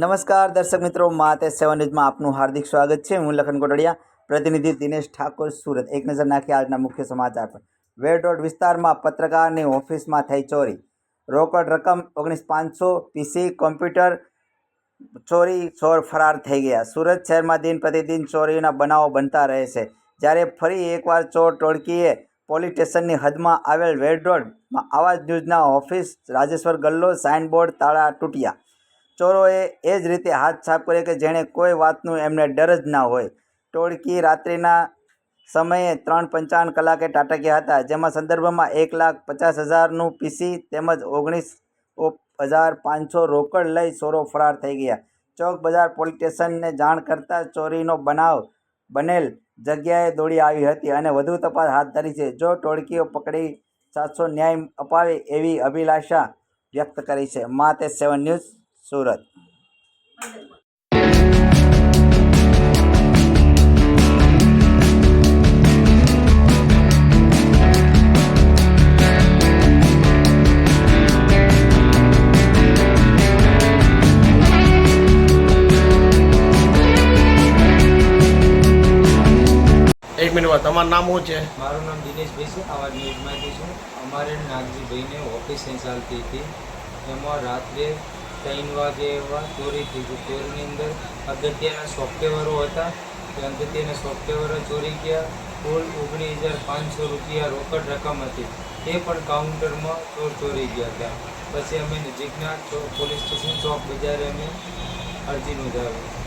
નમસ્કાર દર્શક મિત્રો, માતે સેવન ન્યૂઝમાં આપનું હાર્દિક સ્વાગત છે. હું લખન કોટડિયા, પ્રતિનિધિ દિનેશ ઠાકોર, સુરત. એક નજર નાખી આજના મુખ્ય સમાચાર પર. વેડ રોડ વિસ્તારમાં પત્રકારની ઓફિસમાં થઈ ચોરી. રોકડ રકમ ઓગણીસ પાંચસો પીસી કોમ્પ્યુટર ચોરી, ચોર ફરાર થઈ ગયા. સુરત શહેરમાં દિન પ્રતિદિન ચોરીના બનાવો બનતા રહે છે. જ્યારે ફરી એકવાર ચોર ટોળકીએ પોલીસ સ્ટેશનની હદમાં આવેલ વેડ રોડમાં જ ન્યૂઝના ઓફિસ રાજેશ્વર ગલ્લો, સાઇનબોર્ડ, તાળા તૂટ્યા. ચોરોએ એ જ રીતે હાથ સાફ કર્યો કે જેણે કોઈ વાતનું એમને ડર જ ના હોય. ટોળકી રાત્રિના સમયે ત્રણ પંચાવન કલાકે ટાટક્યા હતા, જેમાં સંદર્ભમાં એક લાખ પચાસ હજારનું પીસી તેમજ ઓગણીસ હજાર પાંચસો રોકડ લઈ ચોરો ફરાર થઈ ગયા. ચોક બજાર પોલીસ સ્ટેશનને જાણ કરતાં ચોરીનો બનાવ બનેલ જગ્યાએ દોડી આવી હતી અને વધુ તપાસ હાથ ધરી છે. જો ટોળકીઓ પકડી સાતસો ન્યાય અપાવે એવી અભિલાષા વ્યક્ત કરી છે. મા તે સેવન ન્યૂઝ સુરત. એક મિનિટમાં તમારું નામ શું છે? મારું નામ દિનેશભાઈ છે આવા ન્યૂઝમાંથી છું. અમારે નાગજીભાઈને ઓફિસ સંચાલતી હતી. એમાં રાત્રે ત્રણ વાગે એવા ચોરી થઈ ગઈ. ચોરીની અંદર અગત્યના સોફ્ટવેરો હતા. તે અગત્યના સોફ્ટવેરો ચોરી ગયા. કુલ ઓગણીસ હજાર પાંચસો રૂપિયા રોકડ રકમ હતી. તે પણ કાઉન્ટરમાં ચોર ચોરી ગયા હતા. પછી અમે નજીકના પોલીસ સ્ટેશન ચોક બજારે અમે અરજી નોંધાવી.